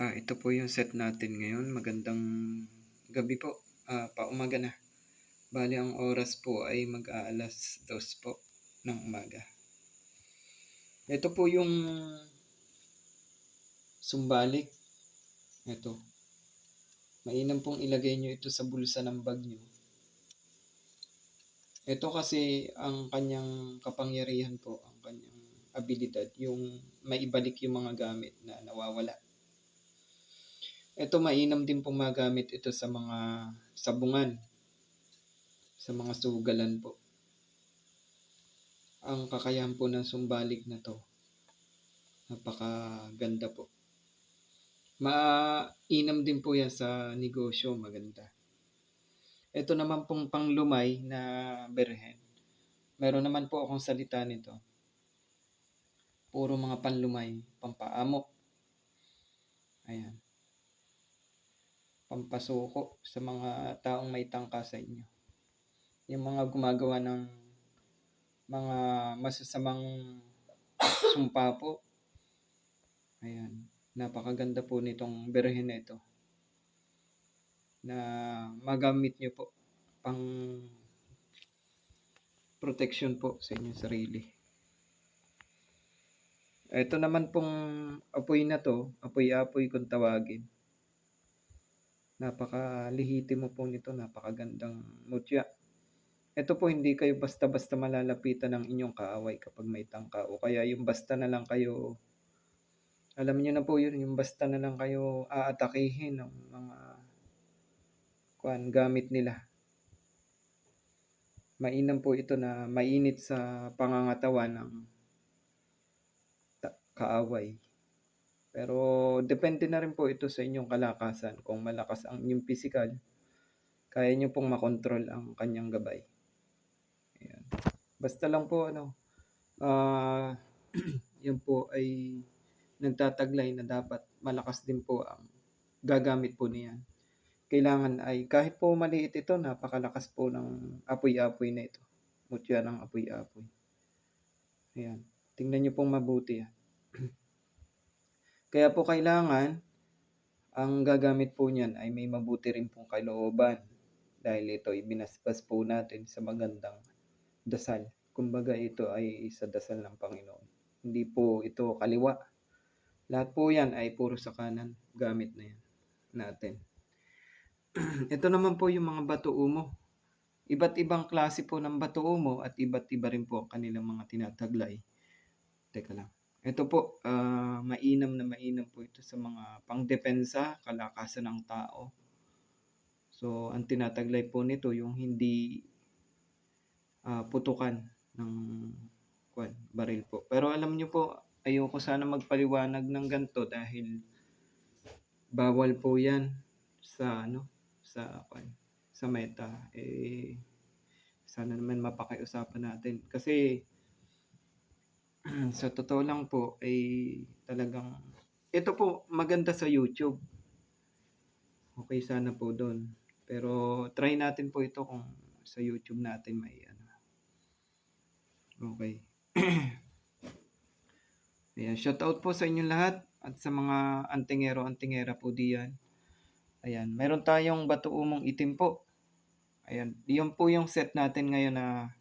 Ah, ito po yung set natin ngayon. Magandang gabi po. Ah, paumaga na. Bali, ang oras po ay mag-aalas dos po ng umaga. Ito po yung sumbalik. Ito. Mainam pong ilagay nyo ito sa bulsa ng bag nyo. Ito kasi ang kanyang kapangyarihan po, ang kanyang abilidad, yung maibalik yung mga gamit na nawawala. Ito mainam din pong magamit ito sa mga sabungan, sa mga sugalan po. Ang kakayahan po ng sumbalik na to, napakaganda po. Mainam din po yan sa negosyo, maganda. Ito naman pong panglumay na berhen. Meron naman po akong salita nito. Puro mga panlumay, pampaamok. Ayan. Pampasuko sa mga taong may tangka sa inyo. Yung mga gumagawa ng mga masasamang sumpa po. Ayan. Napakaganda po nitong berhen na ito. Na magamit nyo po pang protection po sa inyong sarili. Ito naman pong apoy na to, apoy-apoy kung tawagin. Napakalihiti mo po nito, napakagandang mutya. Ito po hindi kayo basta-basta malalapitan ng inyong kaaway kapag may tangka o kaya yung basta na lang kayo alam niyo na po yun, yung basta na lang kayo aatakihin ng mga kuan gamit nila. Mainam po ito na mainit sa pangangatawan ng kaaway. Pero depende na rin po ito sa inyong kalakasan. Kung malakas ang inyong physical, kaya nyo pong makontrol ang kanyang gabay. Ayan. Basta lang po ano, ah yun po ay nagtataglay na dapat malakas din po ang gagamit po niyan. Kailangan ay kahit po maliit ito, napakalakas po ng apoy-apoy na ito. Mutya ng apoy-apoy. Ayan. Tingnan nyo pong mabuti. ah. Kaya po kailangan ang gagamit po niyan ay may mabuti rin pong kalooban. Dahil ito ay binasbas po natin sa magandang dasal. Kumbaga ito ay sa dasal ng Panginoon. Hindi po ito kaliwa. Lahat po yan ay puro sa kanan gamit na yan natin. ito naman po yung mga bato umo. Iba't ibang klase po ng bato umo at iba't iba rin po ang kanilang mga tinataglay. Teka lang. Ito po, ah, mainam na mainam po ito sa mga pangdepensa, kalakasan ng tao. So, ang tinataglay po nito yung hindi ah, putukan ng kwan, baril po. Pero alam nyo po, ayoko sana magpaliwanag ng ganito dahil bawal po yan sa ano sa kwan, sa meta eh sana naman mapakiusapan natin kasi sa totoo lang po ay talagang ito po maganda sa YouTube okay sana po doon pero try natin po ito kung sa YouTube natin may ano okay Ayan, shout out po sa inyong lahat at sa mga antingero antingera po diyan. Ayan, meron tayong bato umong itim po. Ayan, yun po yung set natin ngayon na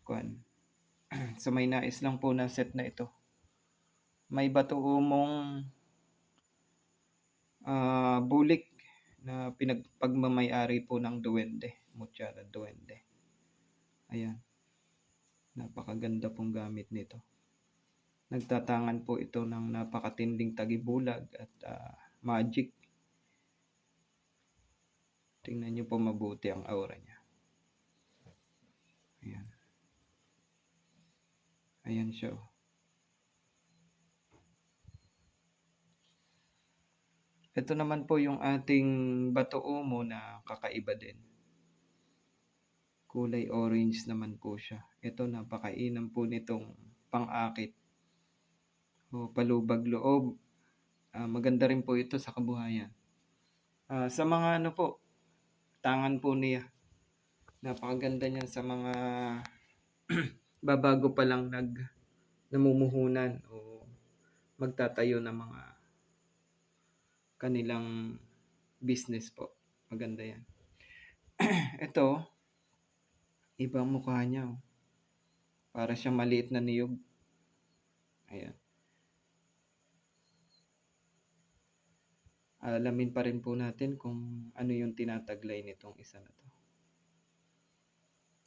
kuan. so may nais lang po na set na ito. May bato umong ah, bulik na pinagpagmamayari po ng duwende. Mutyara duwende. Ayan. Napakaganda pong gamit nito nagtatangan po ito ng napakatinding tagibulag at ah, magic. Tingnan niyo po mabuti ang aura niya. Ayan siya. oh. Ito naman po yung ating bato umo na kakaiba din. Kulay orange naman po siya. Ito napakainam po nitong pang-akit o palubag loob. Ah, maganda rin po ito sa kabuhayan. Ah, sa mga ano po, tangan po niya. Napakaganda niyan sa mga babago pa lang nag namumuhunan o magtatayo ng mga kanilang business po. Maganda yan. Ito, ibang mukha niya. Oh. Para siyang maliit na niyog. Ayan. Alamin pa rin po natin kung ano yung tinataglay nitong isa na to.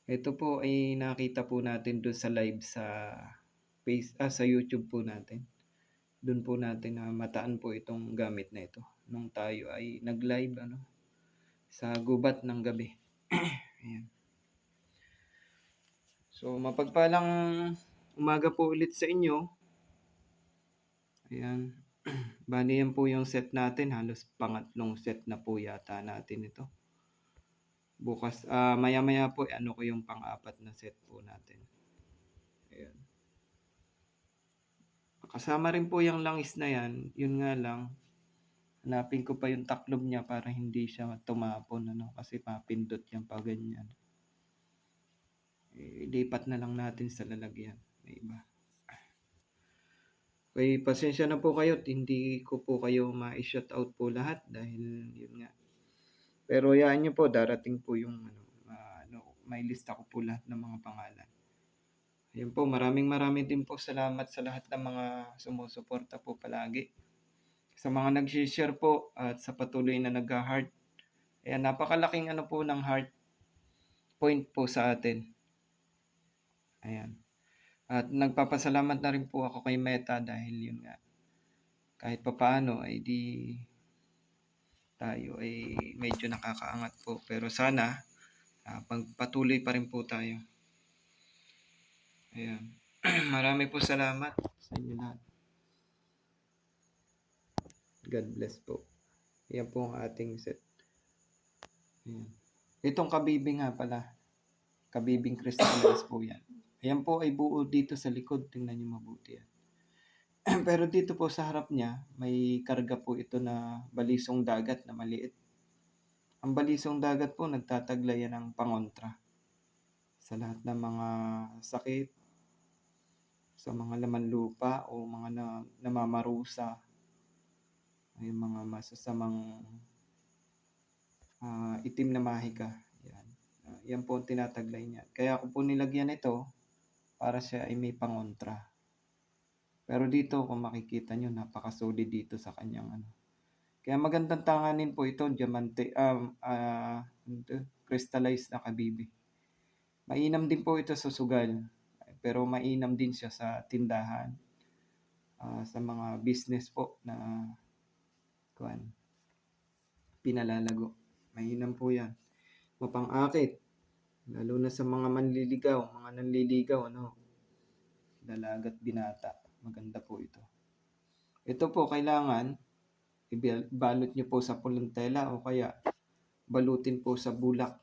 Ito po ay nakita po natin doon sa live sa face, ah, sa YouTube po natin. Doon po natin na mataan po itong gamit na ito. Nung tayo ay nag-live ano, sa gubat ng gabi. Ayan. So, mapagpalang umaga po ulit sa inyo. Ayan. Bali yan po yung set natin. Halos pangatlong set na po yata natin ito. Bukas, ah maya-maya po, ano ko yung pang-apat na set po natin. Ayan. Kasama rin po yung langis na yan. Yun nga lang, hanapin ko pa yung taklob niya para hindi siya tumapon. Ano? Kasi papindot yan pa ganyan. Eh, lipat na lang natin sa lalagyan. May iba. Okay, pasensya na po kayo. Hindi ko po kayo ma-shout out po lahat dahil yun nga. Pero yaan nyo po, darating po yung ano, ano, may lista ko po lahat ng mga pangalan. Ayun po, maraming maraming din po salamat sa lahat ng mga sumusuporta po palagi. Sa mga nag-share po at sa patuloy na nag-heart. Ayan, napakalaking ano po ng heart point po sa atin. Ayan. At nagpapasalamat na rin po ako kay Meta dahil yun nga. Kahit papaano ay di tayo ay medyo nakakaangat po. Pero sana ah, pagpatuloy pa rin po tayo. Ayan. Marami po salamat sa inyo lahat. God bless po. Yan po ang ating set. Ayan. Itong kabibing nga pala. Kabibing crystallized po yan. Ayan po ay buo dito sa likod. Tingnan nyo mabuti yan. Pero dito po sa harap niya, may karga po ito na balisong dagat na maliit. Ang balisong dagat po nagtataglay yan ng pangontra sa lahat ng mga sakit, sa mga laman lupa o mga na, namamarusa, ay mga masasamang ah, itim na mahika. Yan. Ah, yan po ang tinataglay niya. Kaya ako po nilagyan ito para siya ay may pangontra. Pero dito, kung makikita nyo, napaka-solid dito sa kanyang ano. Kaya magandang tanganin po ito, diamante, um, to? crystallized na kabibi. Mainam din po ito sa sugal, pero mainam din siya sa tindahan, ah, sa mga business po na kuan pinalalago. Mainam po yan. Mapang-akit, lalo na sa mga manliligaw, mga nanliligaw, ano, dalagat binata. Maganda po ito. Ito po kailangan ibalot nyo po sa pulang tela o kaya balutin po sa bulak.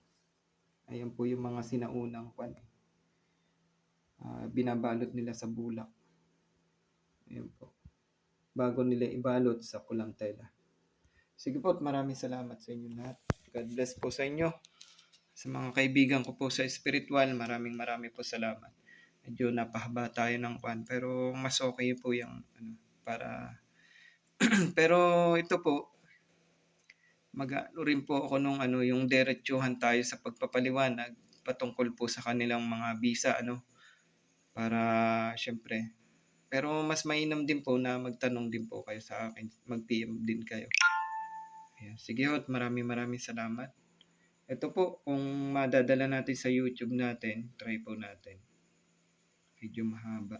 Ayan po yung mga sinaunang kwan. Ah, binabalot nila sa bulak. Ayan po. Bago nila ibalot sa pulang tela. Sige po maraming salamat sa inyo lahat. God bless po sa inyo. Sa mga kaibigan ko po sa spiritual, maraming maraming po salamat medyo napahaba tayo ng kwan. Pero mas okay po yung ano para pero ito po mag ano rin po ako nung ano yung diretsuhan tayo sa pagpapaliwanag patungkol po sa kanilang mga visa ano para syempre. Pero mas mainam din po na magtanong din po kayo sa akin mag-PM din kayo. Ayan. sige hot maraming maraming salamat. Ito po kung madadala natin sa YouTube natin try po natin medyo mahaba.